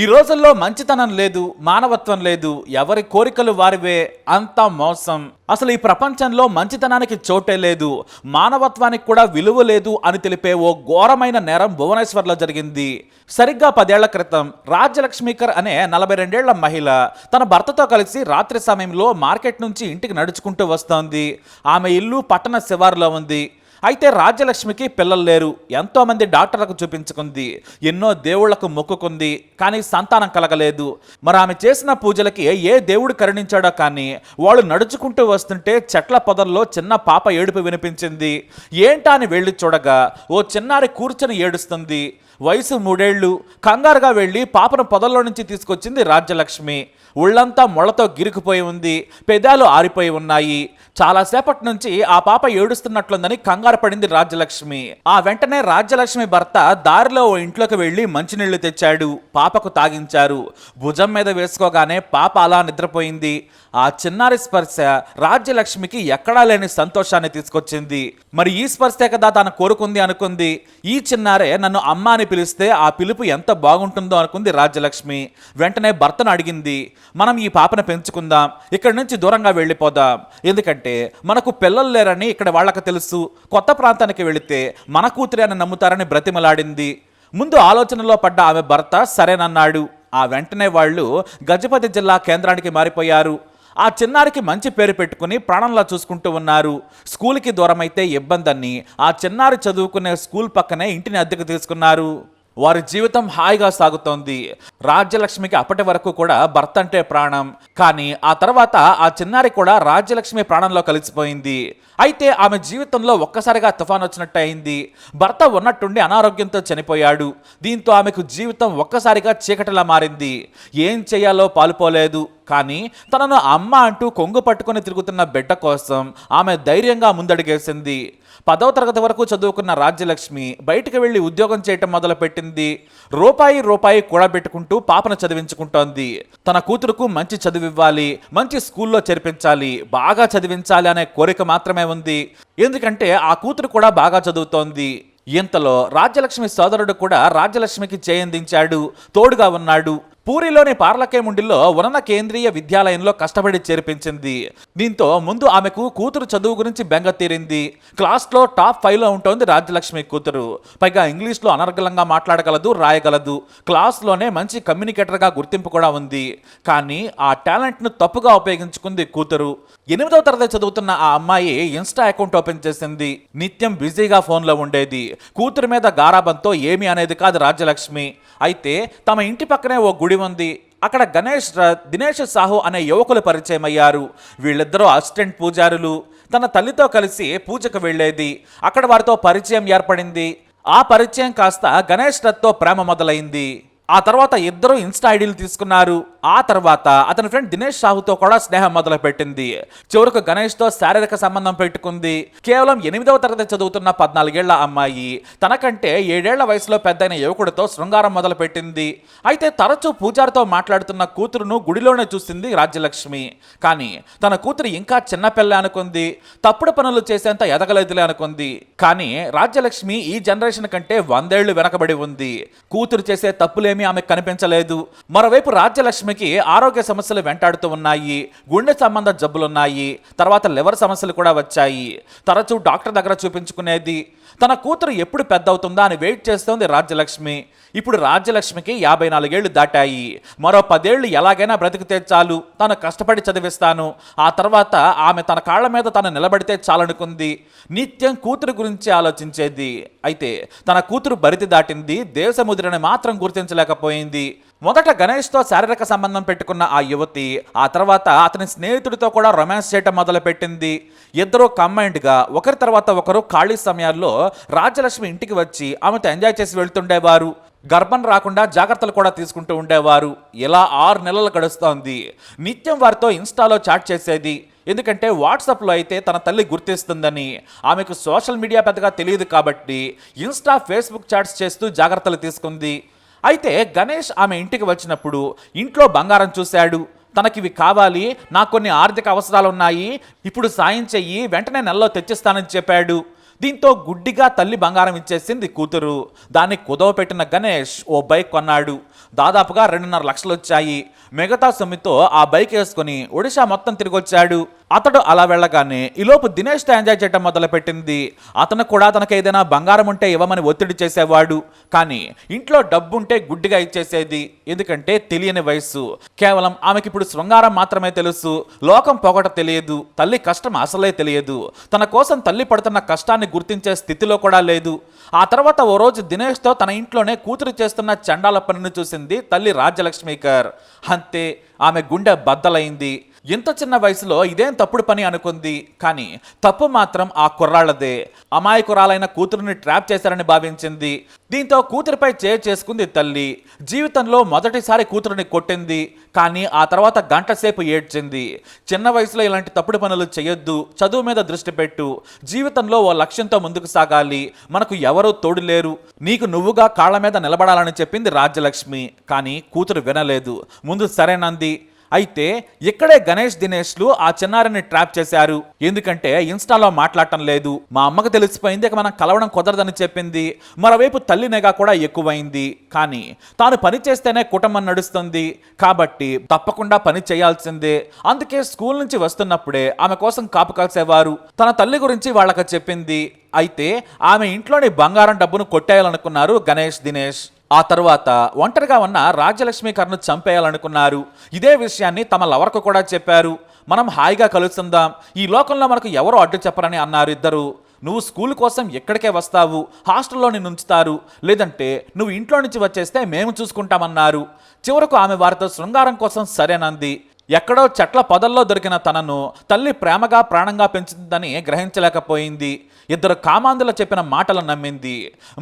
ఈ రోజుల్లో మంచితనం లేదు మానవత్వం లేదు ఎవరి కోరికలు వారివే అంతా మోసం. అసలు ఈ ప్రపంచంలో మంచితనానికి చోటే లేదు మానవత్వానికి కూడా విలువ లేదు అని తెలిపే ఓ ఘోరమైన నేరం భువనేశ్వర్లో జరిగింది. సరిగ్గా పదేళ్ళ క్రితం రాజ్యలక్ష్మీకర్ అనే నలభై రెండేళ్ళ మహిళ తన భర్తతో కలిసి రాత్రి సమయంలో మార్కెట్ నుంచి ఇంటికి నడుచుకుంటూ వస్తోంది. ఆమె ఇల్లు పట్టణ శివారులో ఉంది. అయితే రాజ్యలక్ష్మికి పిల్లలు లేరు. ఎంతోమంది డాక్టర్లకు చూపించుకుంది. ఎన్నో దేవుళ్ళకు మొక్కుకుంది. కానీ సంతానం కలగలేదు. మరి ఆమె చేసిన పూజలకి ఏ దేవుడు కరుణించాడో కానీ వాళ్ళు నడుచుకుంటూ వస్తుంటే చెట్ల పొదల్లో చిన్న పాప ఏడుపు వినిపించింది. ఏంటా అని వెళ్ళి చూడగా ఓ చిన్నారి కూర్చొని ఏడుస్తుంది. వయసు మూడేళ్ళు కంగారుగా వెళ్ళి పాపను పొదల్లో నుంచి తీసుకొచ్చింది రాజ్యలక్ష్మి. ఒళ్ళంతా మొళ్ళతో గిరికిపోయి ఉంది పెదాలు ఆరిపోయి ఉన్నాయి. చాలాసేపటి నుంచి ఆ పాప ఏడుస్తున్నట్లుందని కంగారు పడింది రాజ్యలక్ష్మి. ఆ వెంటనే రాజ్యలక్ష్మి భర్త దారిలో ఓ ఇంట్లోకి వెళ్ళి మంచినీళ్ళు తెచ్చాడు పాపకు తాగించారు. భుజం మీద వేసుకోగానే పాప అలా నిద్రపోయింది. ఆ చిన్నారి స్పర్శ రాజ్యలక్ష్మికి ఎక్కడా లేని సంతోషాన్ని తీసుకొచ్చింది. మరి ఈ స్పర్శే కదా తాను కోరుకుంది అనుకుంది. ఈ చిన్నారే నన్ను అమ్మ అని పిలిస్తే ఆ పిలుపు ఎంత బాగుంటుందో అనుకుంది రాజ్యలక్ష్మి. వెంటనే భర్తను అడిగింది. మనం ఈ పాపను పెంచుకుందాం. ఇక్కడి నుంచి దూరంగా వెళ్ళిపోదాం. ఎందుకంటే మనకు పిల్లలు లేరని ఇక్కడ వాళ్ళకి తెలుసు. కొత్త ప్రాంతానికి వెళితే మన కూతురే అని నమ్ముతారని బ్రతిమలాడింది. ముందు ఆలోచనలో పడ్డ ఆమె భర్త సరేనన్నాడు. ఆ వెంటనే వాళ్ళు గజపతి జిల్లా కేంద్రానికి మారిపోయారు. ఆ చిన్నారికి మంచి పేరు పెట్టుకుని ప్రాణంలా చూసుకుంటూ ఉన్నారు. స్కూల్కి దూరమైతే ఇబ్బందని ఆ చిన్నారి చదువుకునే స్కూల్ పక్కనే ఇంటిని అద్దెకు తీసుకున్నారు. వారి జీవితం హాయిగా సాగుతోంది. రాజ్యలక్ష్మికి అప్పటి వరకు కూడా భర్త అంటే ప్రాణం. కానీ ఆ తర్వాత ఆ చిన్నారి కూడా రాజ్యలక్ష్మి ప్రాణంలో కలిసిపోయింది. అయితే ఆమె జీవితంలో ఒక్కసారిగా తుఫాన్ వచ్చినట్టు అయింది. భర్త ఉన్నట్టుండి అనారోగ్యంతో చనిపోయాడు. దీంతో ఆమెకు జీవితం ఒక్కసారిగా చీకటిలా మారింది. ఏం చేయాలో పాలుపోలేదు. కానీ తనను అమ్మ అంటూ కొంగు పట్టుకొని తిరుగుతున్న బిడ్డ కోసం ఆమె ధైర్యంగా ముందడుగేసింది. పదవ తరగతి వరకు చదువుకున్న రాజ్యలక్ష్మి బయటికి వెళ్ళి ఉద్యోగం చేయటం మొదలుపెట్టింది. రూపాయి రూపాయి కూడబెట్టుకుంటూ పాపను చదివించుకుంటోంది. తన కూతురుకు మంచి చదివివ్వాలి మంచి స్కూల్లో చేర్పించాలి బాగా చదివించాలి అనే కోరిక మాత్రమే ఉంది. ఎందుకంటే ఆ కూతురు కూడా బాగా చదువుతోంది. ఇంతలో రాజ్యలక్ష్మి సోదరుడు కూడా రాజ్యలక్ష్మికి చేయందించాడు తోడుగా ఉన్నాడు. పూరిలోని పార్లకేముండిలో ఉన్న కేంద్రీయ విద్యాలయంలో కష్టపడి చేర్పించింది. దీంతో ముందు ఆమెకు కూతురు చదువు గురించి బెంగ తీరింది. క్లాస్లో టాప్ ఫైవ్లో ఉంటుంది రాజ్యలక్ష్మి కూతురు. పైగా ఇంగ్లీష్లో అనర్గలంగా మాట్లాడగలదు రాయగలదు. క్లాస్లోనే మంచి కమ్యూనికేటర్గా గుర్తింపు కూడా ఉంది. కానీ ఆ టాలెంట్ను తప్పుగా ఉపయోగించుకుంది కూతురు. ఎనిమిదవ తరగతి చదువుతున్న ఆ అమ్మాయి ఇన్స్టా అకౌంట్ ఓపెన్ చేసింది. నిత్యం బిజీగా ఫోన్లో ఉండేది. కూతురు మీద గారాబంతో ఏమీ అనేది కాదు రాజ్యలక్ష్మి. అయితే తమ ఇంటి పక్కనే ఓ గుడి ఉంది. అక్కడ గణేష్ దినేష్ సాహు అనే యువకులు పరిచయం అయ్యారు వీళ్ళిద్దరూ అసిస్టెంట్ పూజారులు. తన తల్లితో కలిసి పూజకు వెళ్ళేది. అక్కడ వారితో పరిచయం ఏర్పడింది. ఆ పరిచయం కాస్త గణేష్ రథ్తో ప్రేమ మొదలైంది. ఆ తర్వాత ఇద్దరు ఇన్స్టా ఐడీలు తీసుకున్నారు. ఆ తర్వాత అతని ఫ్రెండ్ దినేష్ సాహుతో కూడా స్నేహం మొదలు పెట్టింది చివరకు గణేష్తో శారీరక సంబంధం పెట్టుకుంది. కేవలం ఎనిమిదవ తరగతి చదువుతున్న పద్నాలుగేళ్ళ అమ్మాయి. తనకంటే ఏడేళ్ళ వయసులో పెద్దయిన యువకుడితో శృంగారం మొదలు పెట్టింది అయితే తరచూ పూజారితో మాట్లాడుతున్న కూతురును గుడిలోనే చూసింది రాజ్యలక్ష్మి. కానీ తన కూతురు ఇంకా చిన్నపిల్ల అనుకుంది. తప్పుడు పనులు చేసేంత ఎదగలేదులే అనుకుంది. కానీ రాజ్యలక్ష్మి ఈ జనరేషన్ కంటే వందేళ్ళు వెనకబడి ఉంది. కూతురు చేసే తప్పులేమి ఆమెకు కనిపించలేదు. మరోవైపు రాజ్యలక్ష్మికి ఆరోగ్య సమస్యలు వెంటాడుతూ ఉన్నాయి. గుండె సంబంధ జబ్బులున్నాయి. తర్వాత లివర్ సమస్యలు కూడా వచ్చాయి. తరచూ డాక్టర్ దగ్గర చూపించుకునేది తన కూతురు ఎప్పుడు పెద్ద అవుతుందా అని వెయిట్ చేస్తోంది రాజ్యలక్ష్మి. ఇప్పుడు రాజ్యలక్ష్మికి యాభై నాలుగేళ్ళు దాటాయి. మరో పదేళ్ళు ఎలాగైనా బ్రతికితే చాలు. తాను కష్టపడి చదివిస్తాను. ఆ తర్వాత ఆమె తన కాళ్ళ మీద తను నిలబడితే చాలనుకుంది. నిత్యం కూతురు గురించి ఆలోచించేది. అయితే తన కూతురు బరితి దాటింది. దేశముద్రని మాత్రం లేకపోయింది మొదట గణేష్తో శారీరక సంబంధం పెట్టుకున్న ఆ యువతి ఆ తర్వాత అతని స్నేహితుడితో కూడా రొమాన్స్ చేయటం మొదలుపెట్టింది. ఇద్దరు కంబైన్డ్గా ఒకరి తర్వాత ఒకరు ఖాళీ సమయాల్లో రాజ్యలక్ష్మి ఇంటికి వచ్చి ఆమెతో ఎంజాయ్ చేసి వెళ్తుండేవారు. గర్భం రాకుండా జాగ్రత్తలు కూడా తీసుకుంటూ ఉండేవారు. ఇలా ఆరు నెలలు గడుస్తోంది. నిత్యం వారితో ఇన్స్టాలో చాట్ చేసేది. ఎందుకంటే వాట్సాప్లో అయితే తన తల్లి గుర్తిస్తుందని ఆమెకు సోషల్ మీడియా పెద్దగా తెలియదు కాబట్టి ఇన్స్టా ఫేస్బుక్ చాట్స్ చేస్తూ జాగ్రత్తలు తీసుకుంది. అయితే గణేష్ ఆమె ఇంటికి వచ్చినప్పుడు ఇంట్లో బంగారం చూశాడు. తనకివి కావాలి నాకు కొన్ని ఆర్థిక అవసరాలు ఉన్నాయి ఇప్పుడు సాయం చెయ్యి వెంటనే నెలలో తెచ్చిస్తానని చెప్పాడు. దీంతో గుడ్డిగా తల్లి బంగారం ఇచ్చేసింది కూతురు. దాన్ని కుదవ పెట్టిన గణేష్ ఓ బైక్ కొన్నాడు. దాదాపుగా రెండున్నర లక్షలు వచ్చాయి. మిగతా సొమ్మితో ఆ బైక్ వేసుకుని ఒడిశా మొత్తం తిరిగి వచ్చాడు. అతడు అలా వెళ్ళగానే ఈలోపు దినేష్ ఎంజాయ్ చేయడం మొదలుపెట్టింది. అతను కూడా తనకు ఏదైనా బంగారం ఉంటే ఇవ్వమని ఒత్తిడి చేసేవాడు. కానీ ఇంట్లో డబ్బు ఉంటే గుడ్డిగా ఇచ్చేసేది. ఎందుకంటే తెలియని వయసు కేవలం ఆమెకి ఇప్పుడు శృంగారం మాత్రమే తెలుసు. లోకం పొగట తెలియదు. తల్లి కష్టం అసలే తెలియదు. తన కోసం తల్లి పడుతున్న కష్టాన్ని గుర్తించే స్థితిలో కూడా లేదు. ఆ తర్వాత ఓ రోజు దినేష్తో తన ఇంట్లోనే కూతురు చేస్తున్న చండాల పనిని చూసింది తల్లి రాజ్యలక్ష్మీకర్. అంతే ఆమె గుండె బద్దలైంది. ఇంత చిన్న వయసులో ఇదేం తప్పుడు పని అనుకుంది? కానీ తప్పు మాత్రం ఆ కుర్రాళ్ళదే. అమాయకురాలైన కూతురుని ట్రాప్ చేశారని భావించింది. దీంతో కూతురిపై చే చేసుకుంది తల్లి. జీవితంలో మొదటిసారి కూతురుని కొట్టింది. కానీ ఆ తర్వాత గంట సేపు ఏడ్చింది. చిన్న వయసులో ఇలాంటి తప్పుడు పనులు చేయొద్దు. చదువు మీద దృష్టి పెట్టు. జీవితంలో ఓ లక్ష్యంతో ముందుకు సాగాలి. మనకు ఎవరూ తోడు లేరు. నీకు నువ్వుగా కాళ్ళ మీద నిలబడాలని చెప్పింది రాజ్యలక్ష్మి. కానీ కూతురు వినలేదు. ముందు సరేనంది. అయితే ఇక్కడే గణేష్ దినేష్లు ఆ చిన్నారిని ట్రాప్ చేశారు. ఎందుకంటే ఇన్స్టాలో మాట్లాడటం లేదు. మా అమ్మకు తెలిసిపోయింది ఇక మనం కలవడం కుదరదని చెప్పింది. మరోవైపు తల్లి నెగా కూడా ఎక్కువైంది. కానీ తాను పని చేస్తేనే కుటుంబం నడుస్తుంది. కాబట్టి తప్పకుండా పని చేయాల్సిందే. అందుకే స్కూల్ నుంచి వస్తున్నప్పుడే ఆమె కోసం కాపు కాసేవారు తన తల్లి గురించి వాళ్ళకి చెప్పింది. అయితే ఆమె ఇంట్లోని బంగారం డబ్బును కొట్టేయాలనుకున్నారు గణేష్ దినేష్. ఆ తర్వాత ఒంటరిగా ఉన్న రాజ్యలక్ష్మీకర్ను చంపేయాలనుకున్నారు. ఇదే విషయాన్ని తమ లవర్కు కూడా చెప్పారు. మనం హాయిగా కలుస్తుందాం ఈ లోకంలో మనకు ఎవరు అడ్డు చెప్పరని అన్నారు ఇద్దరు. నువ్వు స్కూల్ కోసం ఎక్కడికే వస్తావు? హాస్టల్లో నిన్ను ఉంచుతారు లేదంటే నువ్వు ఇంట్లో నుంచి వచ్చేస్తే మేము చూసుకుంటామన్నారు. చివరకు ఆమె వారితో శృంగారం కోసం సరేనంది. ఎక్కడో చెట్ల పొదల్లో దొరికిన తనను తల్లి ప్రేమగా ప్రాణంగా పెంచుతుందని గ్రహించలేకపోయింది. ఇద్దరు కామాంధుల చెప్పిన మాటలు నమ్మింది.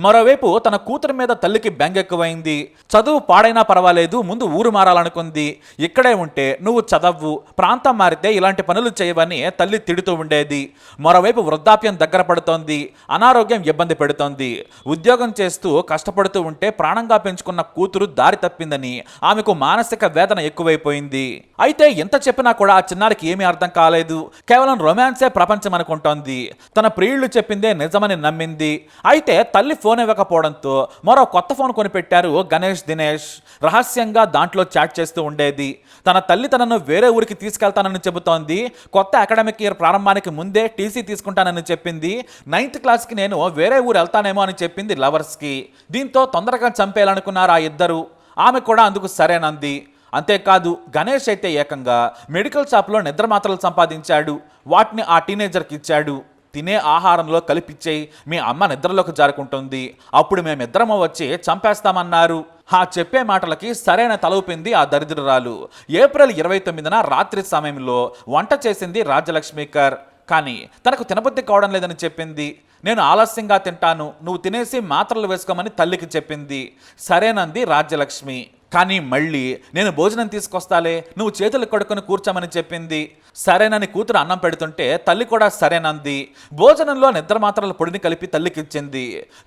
మరోవైపు తన కూతురు మీద తల్లికి బెంగెక్కువైంది చదువు పాడైనా పర్వాలేదు ముందు ఊరు మారాలనుకుంది. ఇక్కడే ఉంటే నువ్వు చదవ్వు ప్రాంతం మారితే ఇలాంటి పనులు చేయవని తల్లి తిడుతూ ఉండేది. మరోవైపు వృద్ధాప్యం దగ్గర పడుతోంది అనారోగ్యం ఇబ్బంది పెడుతోంది. ఉద్యోగం చేస్తూ కష్టపడుతూ ఉంటే ప్రాణంగా పెంచుకున్న కూతురు దారి తప్పిందని ఆమెకు మానసిక వేదన ఎక్కువైపోయింది. అయితే ఎంత చెప్పినా కూడా ఆ చిన్నారికి ఏమీ అర్థం కాలేదు. కేవలం రొమాన్సే ప్రపంచం అనుకుంటోంది. తన ప్రియుళ్ళు చెప్పిందే నిజమని నమ్మింది. అయితే తల్లి ఫోన్ ఇవ్వకపోవడంతో మరో కొత్త ఫోన్ కొనిపెట్టారు గణేష్ దినేష్. రహస్యంగా దాంట్లో చాట్ చేస్తూ ఉండేది. తన తల్లి తనను వేరే ఊరికి తీసుకెళ్తానని చెబుతోంది. కొత్త అకాడమిక్ ఇయర్ ప్రారంభానికి ముందే టీసీ తీసుకుంటానని చెప్పింది. నైన్త్ క్లాస్కి నేను వేరే ఊరు వెళ్తానేమో అని చెప్పింది లవర్స్కి. దీంతో తొందరగా చంపేయాలనుకున్నారు ఆ ఇద్దరు? ఆమె కూడా అందుకు సరేనంది. అంతేకాదు గణేష్ అయితే ఏకంగా మెడికల్ షాప్లో నిద్ర మాత్రలు సంపాదించాడు. వాటిని ఆ టీనేజర్కి ఇచ్చాడు. తినే ఆహారంలో కలిపిచ్చేయి మీ అమ్మ నిద్రలోకి జారుకుంటుంది. అప్పుడు మేమిద్దరము వచ్చి చంపేస్తామన్నారు. ఆ చెప్పే మాటలకి సరైన తలవుపింది ఆ దరిద్రురాలు. ఏప్రిల్ ఇరవై తొమ్మిదిన రాత్రి సమయంలో వంట చేసింది రాజలక్ష్మీకర్. కానీ తనకు తినబుద్ధి కావడం లేదని చెప్పింది. నేను ఆలస్యంగా తింటాను. నువ్వు తినేసి మాత్రలు వేసుకోమని తల్లికి చెప్పింది. సరేనంది రాజ్యలక్ష్మి. కానీ మళ్ళీ నేను భోజనం తీసుకొస్తాలే నువ్వు చేతులు కడుక్కొని కూర్చోమని చెప్పింది. సరేనని కూతురు అన్నం పెడుతుంటే తల్లి కూడా సరేనంది భోజనంలో నిద్ర మాత్రల పొడిని కలిపి తల్లికిచ్చింది.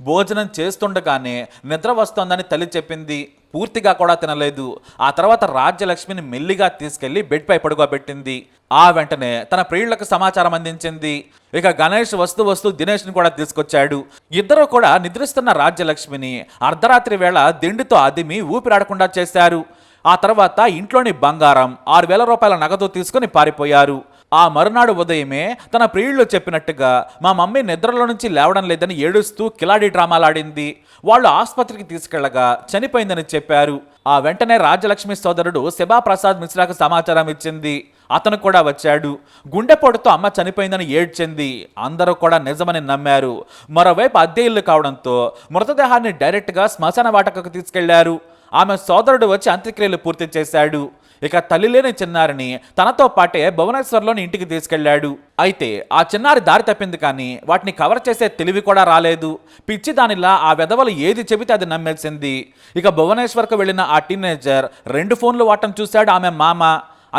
భోజనం చేస్తుండగానే నిద్ర వస్తోందని తల్లి చెప్పింది. పూర్తిగా కూడా తినలేదు. ఆ తర్వాత రాజ్యలక్ష్మిని మెల్లిగా తీసుకెళ్ళి బెడ్పై పడుకోబెట్టింది ఆ వెంటనే తన ప్రియులకు సమాచారం అందించింది. ఇక గణేష్ వస్తూ వస్తూ దినేష్ని కూడా తీసుకొచ్చాడు. ఇద్దరు కూడా నిద్రిస్తున్న రాజ్యలక్ష్మిని అర్ధరాత్రి వేళ దిండితో అదిమి ఊపిరాడకుండా చేశారు. ఆ తర్వాత ఇంట్లోని బంగారం ఆరు వేల రూపాయల నగదు తీసుకుని పారిపోయారు. ఆ మరునాడు ఉదయమే తన ప్రియుళ్ళు చెప్పినట్టుగా మా మమ్మీ నిద్రలో నుంచి లేవడం లేదని ఏడుస్తూ కిలాడి డ్రామాలాడింది. వాళ్ళు ఆసుపత్రికి తీసుకెళ్ళగా చనిపోయిందని చెప్పారు. ఆ వెంటనే రాజలక్ష్మి సోదరుడు శిభాప్రసాద్ మిశ్రాకు సమాచారం ఇచ్చింది. అతను కూడా వచ్చాడు. గుండెపోటుతో అమ్మ చనిపోయిందని ఏడ్చింది. అందరూ కూడా నిజమని నమ్మారు. మరోవైపు అద్దె ఇల్లు కావడంతో మృతదేహాన్ని డైరెక్ట్గా శ్మశాన వాటకకు తీసుకెళ్ళారు. ఆమె సోదరుడు వచ్చి అంత్యక్రియలు పూర్తి చేశాడు. ఇక తల్లి లేని చిన్నారిని తనతో పాటే భువనేశ్వర్లోని ఇంటికి తీసుకెళ్ళాడు అయితే ఆ చిన్నారి దారి తప్పింది కానీ వాటిని కవర్ చేసే తెలివి కూడా రాలేదు. పిచ్చి దానిలా ఆ వెధవలు ఏది చెబితే అది నమ్మేసింది. ఇక భువనేశ్వర్కు వెళ్ళిన ఆ టీనేజర్ రెండు ఫోన్లు వాటం చూశాడు ఆమె మామ.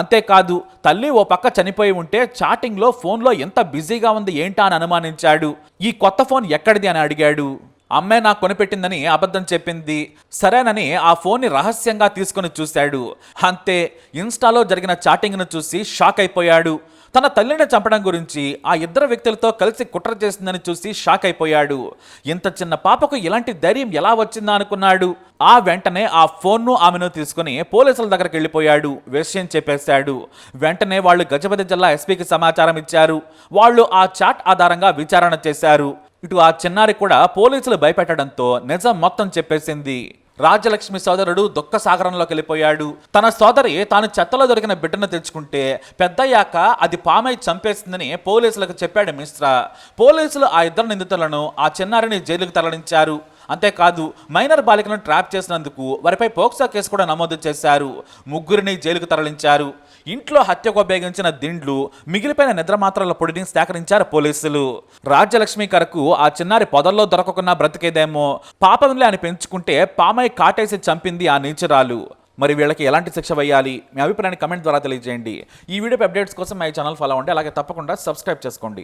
అంతేకాదు తల్లి ఓ పక్క చనిపోయి ఉంటే చాటింగ్లో ఫోన్లో ఎంత బిజీగా ఉంది ఏంటా అని అనుమానించాడు. ఈ కొత్త ఫోన్ ఎక్కడిది అని అడిగాడు. అమ్మాయి నాకు కొనిపెట్టిందని అబద్ధం చెప్పింది. సరేనని ఆ ఫోన్ని రహస్యంగా తీసుకుని చూశాడు. అంతే ఇన్స్టాలో జరిగిన చాటింగ్ను చూసి షాక్ అయిపోయాడు. తన తల్లిని చంపడం గురించి ఆ ఇద్దరు వ్యక్తులతో కలిసి కుట్ర చేసిందని చూసి షాక్ అయిపోయాడు. ఇంత చిన్న పాపకు ఇలాంటి ధైర్యం ఎలా వచ్చిందా అనుకున్నాడు. ఆ వెంటనే ఆ ఫోన్ను ఆమెను తీసుకుని పోలీసుల దగ్గరికి వెళ్ళిపోయాడు. విషయం చెప్పేశాడు. వెంటనే వాళ్ళు గజపతి జిల్లా ఎస్పీకి సమాచారం ఇచ్చారు. వాళ్ళు ఆ చాట్ ఆధారంగా విచారణ చేశారు. ఇటు ఆ చిన్నారి కూడా పోలీసులు భయపెట్టడంతో నిజం మొత్తం చెప్పేసింది. రాజ్యలక్ష్మి సోదరుడు దుఃఖ సాగరంలోకి వెళ్ళిపోయాడు. తన సోదరి తాను చెత్తలో దొరికిన బిడ్డను తెచ్చుకుంటే పెద్దయ్యాక అది పామై చంపేసిందని పోలీసులకు చెప్పాడు మిశ్రా పోలీసులు ఆ ఇద్దరు నిందితులను ఆ చిన్నారిని జైలుకు తరలించారు. అంతేకాదు మైనర్ బాలికను ట్రాప్ చేసినందుకు వారిపై పోక్సో కేసు కూడా నమోదు చేశారు. ముగ్గురిని జైలుకు తరలించారు. ఇంట్లో హత్యకు ఉపయోగించిన దిండ్లు మిగిలిపోయిన నిద్రమాత్రల పొడిని సేకరించారు పోలీసులు. రాజ్యలక్ష్మి కరకు ఆ చిన్నారి పొదల్లో దొరకకున్నా బ్రతికేదేమో పాపంలే అని పెంచుకుంటే పామై కాటేసి చంపింది ఆ నీచురాలు. మరి వీళ్ళకి ఎలాంటి శిక్ష వేయాలి? మీ అభిప్రాయాన్ని కమెంట్ ద్వారా తెలియజేయండి. ఈ వీడియో అప్డేట్స్ కోసం మా ఛానల్ ఫాలో అవ్వండి. అలాగే తప్పకుండా సబ్స్క్రైబ్ చేసుకోండి.